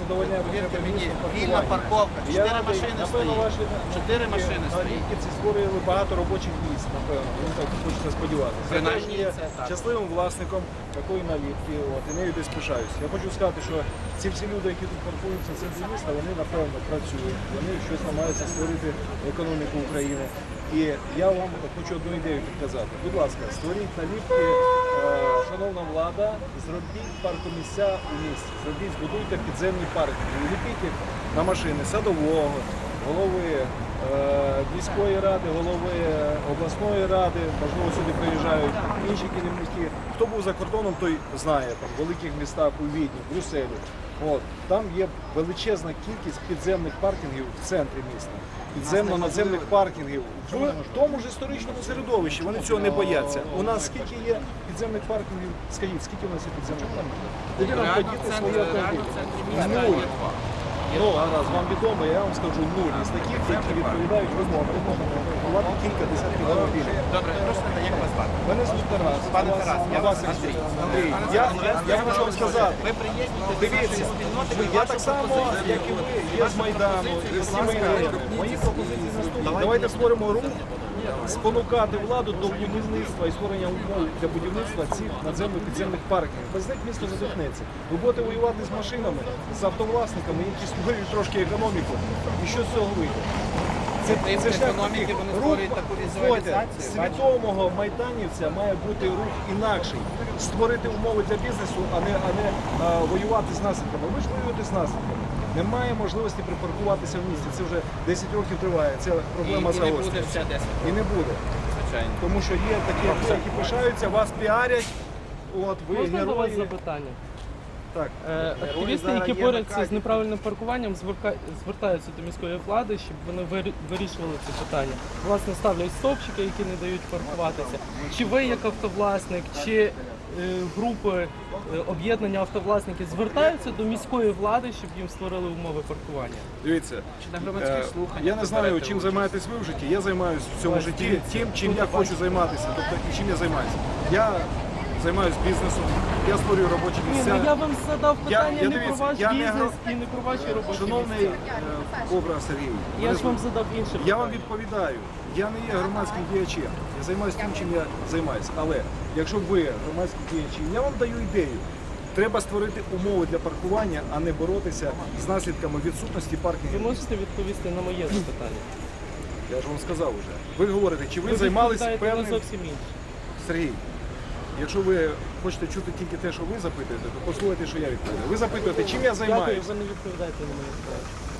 задовольняє повірте мені, вільна парковка, чотири машини стоїть. Чотири машини стоїть. Наліпки створювали багато робочих місць, напевно. Мені так хочеться сподіватися. Принаймні, Я це так. щасливим власником такої наліпки, от, і нею десь пишаюся. Я хочу сказати, що ці всі люди, які тут паркуються в центрі міста, вони напевно працюють, вони щось намагаються створити економіку України. І я вам хочу одну ідею підказати. Будь ласка, створіть наліпки, е, шановна влада, зробіть паркомісця у місті. Зробіть, збудуйте підземні парки. Ліпіть їх на машини садового, голови е, міської ради, голови е, обласної ради, можливо, сюди приїжджають інші керівники. Хто був за кордоном, той знає там в великих містах у Відні, в Брюсселі. От там є величезна кількість підземних паркінгів в центрі міста. Підземно-надземних паркінгів в тому ж історичному середовищі. Вони цього не бояться. У нас скільки є підземних паркінгів? Скажіть, скільки у нас є підземних паркінгів? Тоді нам своє подіти свої автомобілі. Ну, а вам відомо, я вам скажу нуль із таких, які відповідають вимогам. Вимогам кілька десятків автомобілів. Добре, мене, як вас звати? Мене звуть Тарас. Пане Тарас, я вас вас Андрій. Андрій. Я, хочу вам сказати. Ви приєднуєтеся Дивіться, я так само, як і ви, є з Майдану, пропозицію, і з будь ласка, сімейними. робіть. Мої пропозиції наступні. Давайте створимо рух, спонукати владу до будівництва і створення умов для будівництва цих надземних підземних парків. Без них місто задихнеться. Ви будете воювати з машинами, з автовласниками, які створюють трошки економіку. І що з цього вийде? Це, Принцип шлях економіки, вони Рух, створюють таку візуалізацію, Свідомого майданівця має бути рух інакший. Створити умови для бізнесу, а не, а не а, воювати з наслідками. Ви ж воюєте з наслідками. Немає можливості припаркуватися в місті. Це вже 10 років триває. Це проблема І- і не буде загострюється. ще 10 І не буде. звичайно. Тому що є такі, які пишаються, вас піарять. От ви Можна до вас герої. запитання? Так. Е, Активісти, які борються з неправильним паркуванням, зверка- звертаються до міської влади, щоб вони вирі- вирішували це питання. Власне, ставлять стовпчики, які не дають паркуватися. Чи ви, як автовласник, чи е, групи е, об'єднання автовласників звертаються до міської влади, щоб їм створили умови паркування? Дивіться, на громадських слуханнях я не знаю, чим займаєтесь ви в житті. Я займаюся в цьому житті тим, чим я хочу займатися. Тобто і чим я займаюся. Я займаюся бізнесом, я створюю робочі Ні, місця. ну я вам задав питання я не про ваш я бізнес гро- і не про ваші робочі Шановний місця. е, Образ Сергій, Я ж вам задав інше я вам відповідаю. Я не є громадським діячем. Я займаюся тим, чим я займаюся. Але якщо ви громадські діячі, я вам даю ідею. Треба створити умови для паркування, а не боротися з наслідками відсутності Ви можете відповісти на моє запитання? Я ж вам сказав уже. Ви говорите, чи ви, Ви займалися певним зовсім інше. Сергій. Якщо ви хочете чути тільки те, що ви запитуєте, то послухайте, що я відповідаю. Ви запитуєте, чим я Дякую, займаюся. ви не відповідаєте на мої питання.